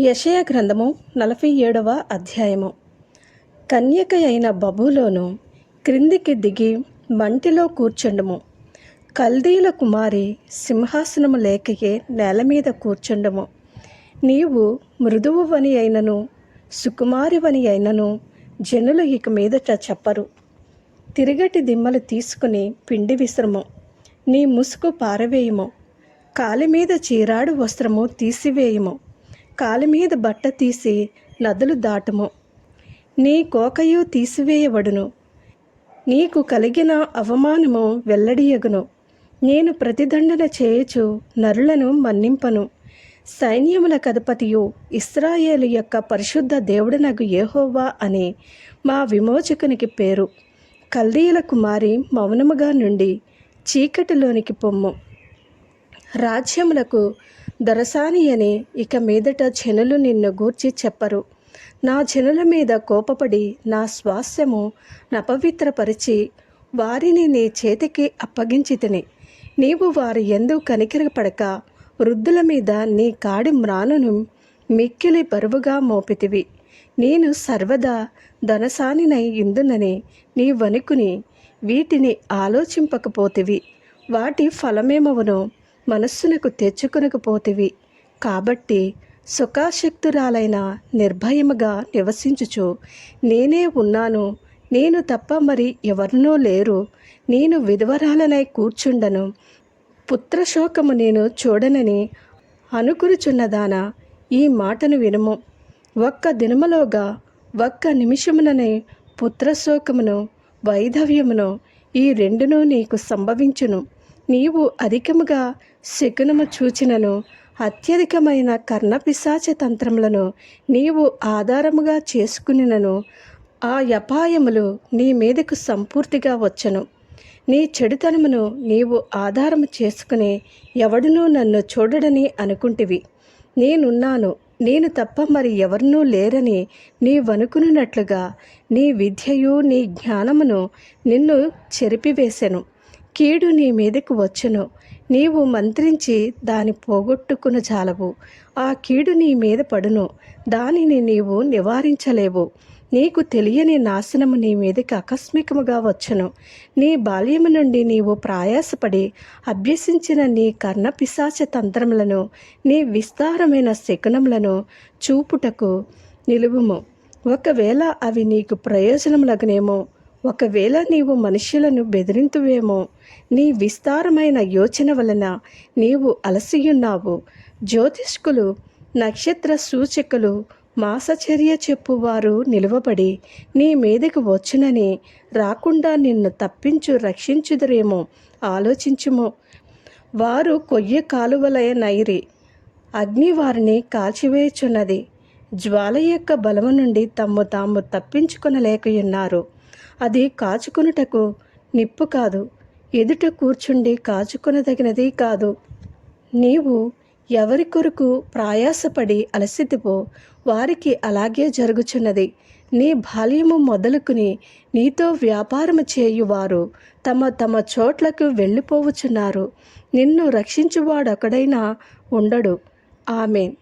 యషయ గ్రంథము నలభై ఏడవ అధ్యాయము. కన్యక అయిన బబులోను క్రిందికి దిగి మంటిలో కూర్చుండము. కల్దీల కుమారి సింహాసనము లేకయే నేల మీద కూర్చుండము. నీవు మృదువువని అయినను సుకుమారివని అయినను జనులు ఇక మీదట చెప్పరు. తిరగటి దిమ్మలు తీసుకుని పిండి విసురము. నీ ముసుగు పారవేయము. కాలి మీద చీరాడు వస్త్రము తీసివేయము. కాలి మీద బట్ట తీసి నదులు దాటము. నీ కోకయు తీసివేయబడును. నీకు కలిగిన అవమానము వెల్లడియగును. నేను ప్రతిదండన చేయుచు నరులను మన్నింపను. సైన్యముల కథపతియు ఇస్రాయేలు యొక్క పరిశుద్ధ దేవుడనగు ఏహోవా అని మా విమోచకునికి పేరు. కల్దీల కుమారి మౌనముగా నుండి చీకటిలోనికి పొమ్ము. రాజ్యములకు దొరసాని అని ఇక మీదట జనులు నిన్ను గూర్చి చెప్పరు. నా జనుల మీద కోపపడి నా స్వాస్యము నపవిత్రపరిచి వారిని నీ చేతికి అప్పగించి తిని నీవు వారి ఎందు కనికరపడక వృద్ధుల మీద నీ కాడి మ్రానును మిక్కిలి బరువుగా మోపితివి. నేను సర్వదా ధనసానినై ఇందునని నీ వణుకుని వీటిని ఆలోచింపకపోతివి. వాటి ఫలమేమవును? మనస్సునకు తెచ్చుకొనకపోతివి. కాబట్టి సుఖాశక్తురాలైన నిర్భయముగా నివసించుచు నేనే ఉన్నాను నేను తప్ప మరి ఎవరినో లేరు నేను విధవరాలనై కూర్చుండను. పుత్రశోకము నేను చూడనని అనుకురుచున్నదానా ఈ మాటను వినుము. ఒక్క దినములోగా ఒక్క నిమిషముననే పుత్రశోకమును వైధవ్యమును ఈ రెండును నీకు సంభవించును. నీవు అధికముగా శకునము చూచినను అత్యధికమైన కర్ణపిశాచ తంత్రములను నీవు ఆధారముగా చేసుకునినను ఆ అపాయములు నీ మీదకు సంపూర్తిగా వచ్చను. నీ చెడుతనమును నీవు ఆధారము చేసుకుని ఎవడునూ నన్ను చూడడని అనుకుంటివి. నేనున్నాను నేను తప్ప మరి ఎవరినూ లేరని నీ వనుకునున్నట్లుగా నీ విద్యయు నీ జ్ఞానమును నిన్ను చెరిపివేశను కీడు నీ మీదకు వచ్చును. నీవు మంత్రించి దాని పోగొట్టుకును చాలవు. ఆ కీడు నీ మీద పడును. దానిని నీవు నివారించలేవు. నీకు తెలియని నాశనము నీ మీదకి ఆకస్మికముగా వచ్చును. నీ బాల్యము నుండి నీవు ప్రయాసపడి అభ్యసించిన నీ కర్ణ పిశాచ తంత్రములను నీ విస్తారమైన శకునములను చూపుటకు నిలువుము. ఒకవేళ అవి నీకు ప్రయోజనములగనేమో ఒకవేళ నీవు మనుష్యులను బెదిరింతువేమో నీ విస్తారమైన యోచన వలన నీవు అలసియున్నావు. జ్యోతిష్కులు నక్షత్ర సూచికలు మాసచర్య చెప్పువారు నిలువబడి నీ మీదకు వచ్చునని రాకుండా నిన్ను తప్పించు రక్షించుదురేమో ఆలోచించుము. వారు కొయ్య కాలువలయ నైరి అగ్ని వారిని కాల్చివేయుచున్నది. జ్వాల యొక్క బలము నుండి తమ్ము తాము తప్పించుకొనలేకయున్నారు అది కాచుకొనుటకు నిప్పు కాదు. ఎదుట కూర్చుండి కాచుకొనదగినది కాదు. నీవు ఎవరి కొరకు ప్రయాసపడి అలసిద్దిపో వారికి అలాగే జరుగుచున్నది. నీ బాల్యము మొదలుకుని నీతో వ్యాపారము చేయువారు తమ తమ చోట్లకు వెళ్ళిపోవచ్చున్నారు. నిన్ను రక్షించువాడొకడైనా ఉండడు. ఆమెన్.